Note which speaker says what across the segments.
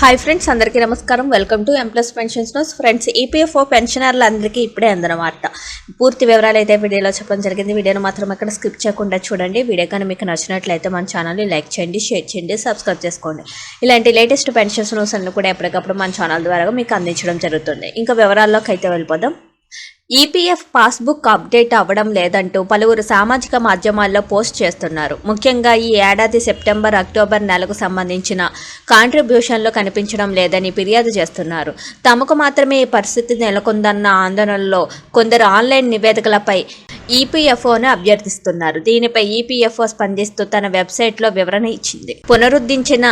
Speaker 1: Hi friends అందరికీ నమస్కారం. Welcome to M plus pensions news friends EPFO పెన్షనర్లందరికీ ఇప్పుడే అందిన వార్త. పూర్తి వివరాలు అయితే వీడియోలో చెప్పడం జరిగింది. వీడియోను మాత్రం ఎక్కడ స్కిప్ చేయకుండా చూడండి. వీడియో కానీ మీకు నచ్చినట్లయితే మన ఛానల్ని లైక్ చేయండి షేర్ చేయండి సబ్స్క్రైబ్ చేసుకోండి. ఇలాంటి లేటెస్ట్ పెన్షన్స్ న్యూస్ అన్ని కూడా ఎప్పటికప్పుడు మన ఛానల్ ద్వారా మీకు అందించడం జరుగుతుంది. ఇంకా వివరాల్లోకి అయితే వెళ్ళిపోదాం. ఈపీఎఫ్ పాస్బుక్ అప్డేట్ అవ్వడం లేదంటూ పలువురు సామాజిక మాధ్యమాల్లో పోస్ట్ చేస్తున్నారు. ముఖ్యంగా ఈ ఏడాది సెప్టెంబర్ అక్టోబర్ నెలకు సంబంధించిన కాంట్రిబ్యూషన్లు కనిపించడం లేదని ఫిర్యాదు చేస్తున్నారు. తమకు మాత్రమే ఈ పరిస్థితి నెలకొందన్న ఆందోళనలో కొందరు ఆన్లైన్ నివేదికలపై ఈపీఎఫ్ఓను అభ్యర్థిస్తున్నారు. దీనిపై ఈపీఎఫ్ఓ స్పందిస్తూ తన వెబ్సైట్లో వివరణ ఇచ్చింది. పునరుద్ధరించిన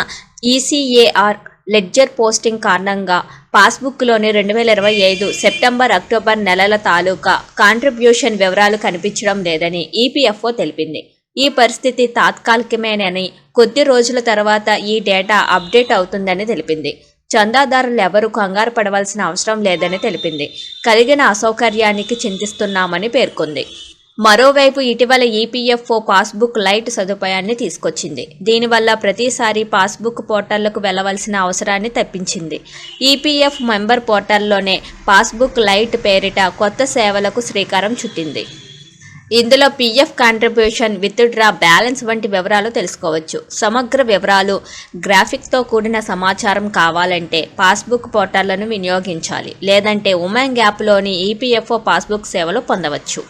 Speaker 1: ఈసీఏఆర్ లెడ్జర్ పోస్టింగ్ కారణంగా పాస్బుక్లోని రెండు వేల ఇరవై ఐదు సెప్టెంబర్ అక్టోబర్ నెలల తాలూకా కాంట్రిబ్యూషన్ వివరాలు కనిపించడం లేదని ఈపీఎఫ్ఓ తెలిపింది. ఈ పరిస్థితి తాత్కాలికమేనని కొద్ది రోజుల తర్వాత ఈ డేటా అప్డేట్ అవుతుందని తెలిపింది. చందాదారులు ఎవరూ కంగారు పడవలసిన అవసరం లేదని తెలిపింది. కలిగిన అసౌకర్యానికి చింతిస్తున్నామని పేర్కొంది. మరోవైపు ఇటీవల ఈపీఎఫ్ఓ పాస్బుక్ లైట్ సదుపాయాన్ని తీసుకొచ్చింది. దీనివల్ల ప్రతిసారి పాస్బుక్ పోర్టళ్ళకు వెళ్ళవలసిన అవసరాన్ని తప్పించింది. ఈపీఎఫ్ మెంబర్ పోర్టల్లోనే పాస్బుక్ లైట్ పేరిట కొత్త సేవలకు శ్రీకారం చుట్టింది. ఇందులో పీఎఫ్ కాంట్రిబ్యూషన్ విత్డ్రా బ్యాలెన్స్ వంటి వివరాలు తెలుసుకోవచ్చు. సమగ్ర వివరాలు గ్రాఫిక్తో కూడిన సమాచారం కావాలంటే పాస్బుక్ పోర్టళ్ళను వినియోగించాలి. లేదంటే ఉమాంగ్ యాప్లోని ఈపీఎఫ్ఓ పాస్బుక్ సేవలు పొందవచ్చు.